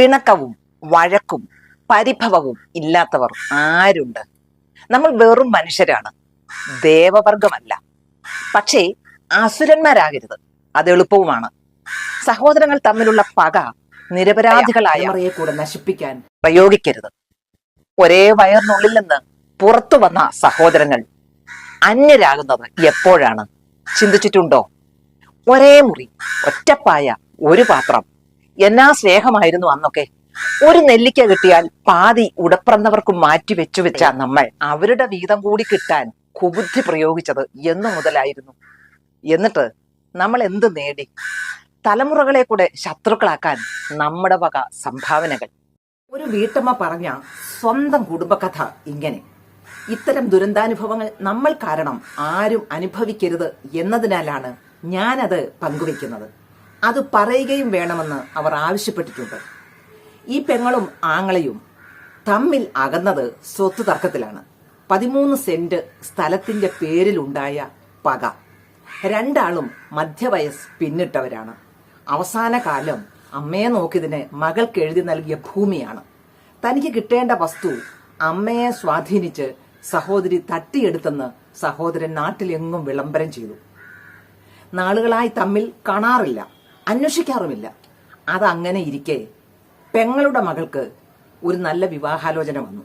പിണക്കവും വഴക്കും പരിഭവവും ഇല്ലാത്തവർ ആരുണ്ട്? നമ്മൾ വെറും മനുഷ്യരാണ്. ദേവവർഗമല്ല. പക്ഷേ അസുരന്മാരാകരുത്. അത് എളുപ്പവുമാണ്. സഹോദരങ്ങൾ തമ്മിലുള്ള പക നിരപരാധികളായ കൂടെ നശിപ്പിക്കാൻ പ്രയോഗിക്കരുത്. ഒരേ വയറിനുള്ളിൽ നിന്ന് പുറത്തു വന്ന സഹോദരങ്ങൾ അന്യരാകുന്നത് എപ്പോഴാണ്? ചിന്തിച്ചിട്ടുണ്ടോ? ഒരേ മുറി ഒറ്റപ്പായ ഒരു പാത്രം എന്നാ സ്നേഹമായിരുന്നു അന്നൊക്കെ? ഒരു നെല്ലിക്ക കിട്ടിയാൽ പാതി ഉടപ്പിറന്നവർക്ക് മാറ്റി വെച്ചു വെച്ച നമ്മൾ. അവരുടെ വീതം കൂടി കിട്ടാൻ കുബുദ്ധി പ്രയോഗിച്ചത് എന്നു മുതലായിരുന്നു. എന്നിട്ട് നമ്മൾ എന്ത് നേടി? തലമുറകളെ കൂടെ ശത്രുക്കളാക്കാൻ നമ്മുടെ വക സംഭാവനകൾ. ഒരു വീട്ടമ്മ പറഞ്ഞ സ്വന്തം കുടുംബകഥ ഇങ്ങനെ. ഇത്തരം ദുരന്താനുഭവങ്ങൾ നമ്മൾ കാരണം ആരും അനുഭവിക്കരുത് എന്നതിനാലാണ് ഞാനത് പങ്കുവെക്കുന്നത് അത് പറയുകയും വേണമെന്ന് അവർ ആവശ്യപ്പെട്ടിട്ടുണ്ട്. ഈ പെങ്ങളും ആങ്ങളയും തമ്മിൽ അകന്നത് സ്വത്ത് തർക്കത്തിലാണ്. പതിമൂന്ന് സെന്റ് സ്ഥലത്തിന്റെ പേരിലുണ്ടായ പക. രണ്ടാളും മധ്യവയസ് പിന്നിട്ടവരാണ്. അവസാന കാലം അമ്മയെ നോക്കിയതിന് മകൾക്ക് എഴുതി നൽകിയ ഭൂമിയാണ്. തനിക്ക് കിട്ടേണ്ട വസ്തു അമ്മയെ സ്വാധീനിച്ച് സഹോദരി തട്ടിയെടുത്തെന്ന് സഹോദരൻ നാട്ടിലെങ്ങും വിളംബരം ചെയ്തു. നാളുകളായി തമ്മിൽ കാണാറില്ല. അന്വേഷിക്കാറുമില്ല. അതങ്ങനെ ഇരിക്കെ പെങ്ങളുടെ മകൾക്ക് ഒരു നല്ല വിവാഹാലോചന വന്നു.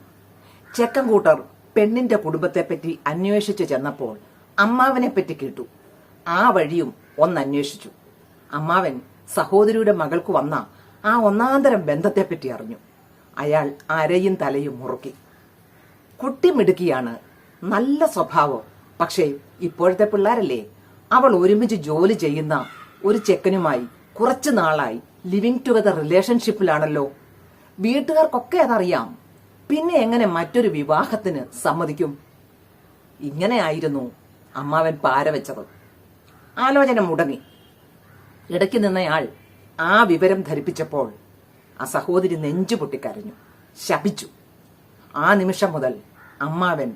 ചെക്കൻകൂട്ടർ പെണ്ണിന്റെ കുടുംബത്തെപ്പറ്റി അന്വേഷിച്ച് ചെന്നപ്പോൾ അമ്മാവനെ പറ്റി കേട്ടു. ആ വഴിയും ഒന്നന്വേഷിച്ചു. അമ്മാവൻ സഹോദരിയുടെ മകൾക്ക് വന്ന ആ ഒന്നാന്തരം ബന്ധത്തെപ്പറ്റി അറിഞ്ഞു. അയാൾ അരയും തലയും മുറുക്കി. കുട്ടി മിടുക്കിയാണ് നല്ല സ്വഭാവം. പക്ഷേ ഇപ്പോഴത്തെ പിള്ളേരല്ലേ? അവൾ ഒരുമിച്ച് ജോലി ചെയ്യുന്ന ഒരു ചെക്കനുമായി കുറച്ചു നാളായി ലിവിങ് ടുഗദർ റിലേഷൻഷിപ്പിലാണല്ലോ വീട്ടുകാർക്കൊക്കെ അതറിയാം. പിന്നെ എങ്ങനെ മറ്റൊരു വിവാഹത്തിന് സമ്മതിക്കും? ഇങ്ങനെയായിരുന്നു അമ്മാവൻ പാര വെച്ചത്. ആലോചന മുടങ്ങി. ഇടയ്ക്ക് നിന്നയാൾ ആ വിവരം ധരിപ്പിച്ചപ്പോൾ ആ സഹോദരി നെഞ്ചു പൊട്ടിക്കരഞ്ഞു. ശപിച്ചു. ആ നിമിഷം മുതൽ അമ്മാവൻ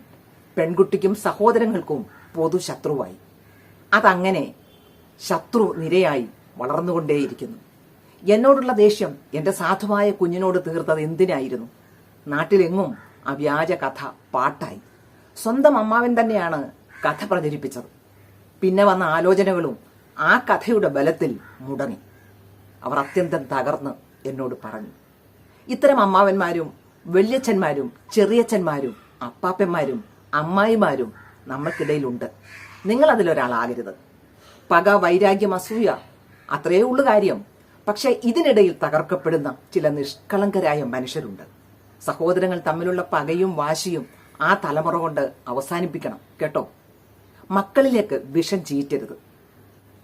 പെൺകുട്ടിക്കും സഹോദരങ്ങൾക്കും പൊതു ശത്രുവായി അതങ്ങനെ ശത്രു നിരയായി വളർന്നുകൊണ്ടേയിരിക്കുന്നു. എന്നോടുള്ള ദേഷ്യം എന്റെ സാധുവായ കുഞ്ഞിനോട് തീർത്തത് എന്തിനായിരുന്നു? നാട്ടിലെങ്ങും ആ വ്യാജ കഥ പാട്ടായി. സ്വന്തം അമ്മാവൻ തന്നെയാണ് കഥ പ്രചരിപ്പിച്ചത്. പിന്നെ വന്ന ആലോചനകളും ആ കഥയുടെ ബലത്തിൽ മുടങ്ങി. അവർ അത്യന്തം തകർന്ന് എന്നോട് പറഞ്ഞു ഇത്തരം അമ്മാവന്മാരും വല്യച്ഛന്മാരും ചെറിയച്ഛന്മാരും അപ്പാപ്പന്മാരും അമ്മായിമാരും നമ്മൾക്കിടയിലുണ്ട്. നിങ്ങൾ അതിലൊരാളാകരുത് പക വൈരാഗ്യം അസൂയ അത്രയേ ഉള്ളു കാര്യം. പക്ഷെ ഇതിനിടയിൽ തകർക്കപ്പെടുന്ന ചില നിഷ്കളങ്കരായ മനുഷ്യരുണ്ട്. സഹോദരങ്ങൾ തമ്മിലുള്ള പകയും വാശിയും ആ തലമുറ കൊണ്ട് അവസാനിപ്പിക്കണം കേട്ടോ? മക്കളിലേക്ക് വിഷം ചീറ്റരുത്.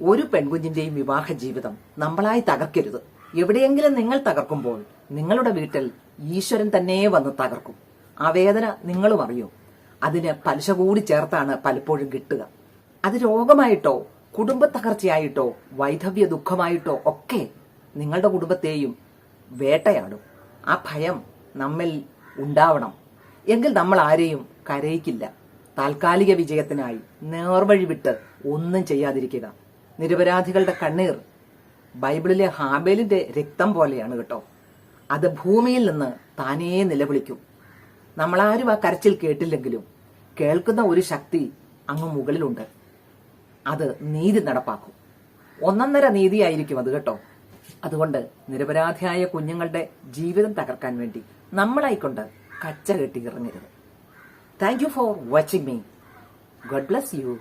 ഒരു പെൺകുഞ്ഞിന്റെയും വിവാഹ ജീവിതം നമ്മളായി തകർക്കരുത്. എവിടെയെങ്കിലും നിങ്ങൾ തകർക്കുമ്പോൾ നിങ്ങളുടെ വീട്ടിൽ ഈശ്വരൻ തന്നെ വന്ന് തകർക്കും. ആ വേദന നിങ്ങളും അറിയും. അതിന് പലിശ കൂടി ചേർത്താണ് പലപ്പോഴും കിട്ടുക. അത് രോഗമായിട്ടോ കുടുംബ തകർച്ചയായിട്ടോ വൈധവ്യ ദുഃഖമായിട്ടോ ഒക്കെ നിങ്ങളുടെ കുടുംബത്തെയും വേട്ടയാടും. ആ ഭയം നമ്മിൽ ഉണ്ടാവണം. എങ്കിൽ നമ്മൾ ആരെയും കരയിക്കില്ല. താൽക്കാലിക വിജയത്തിനായി നേർവഴി വിട്ട് ഒന്നും ചെയ്യാതിരിക്കുക. നിരപരാധികളുടെ കണ്ണീർ ബൈബിളിലെ ഹാബേലിന്റെ രക്തം പോലെയാണ് കേട്ടോ. അത് ഭൂമിയിൽ നിന്ന് താനേ നിലവിളിക്കും. നമ്മളാരും ആ കരച്ചിൽ കേട്ടില്ലെങ്കിലും കേൾക്കുന്ന ഒരു ശക്തി അങ്ങ് മുകളിലുണ്ട്. അത് നീതി നടപ്പാക്കും. ഒന്നൊന്നര നീതിയായിരിക്കും അത് കേട്ടോ. അതുകൊണ്ട് നിരപരാധിയായ കുഞ്ഞുങ്ങളുടെ ജീവിതം തകർക്കാൻ വേണ്ടി നമ്മളായിക്കൊണ്ട് കച്ച കെട്ടി ഇറങ്ങരുത്. Thank you for watching me God bless you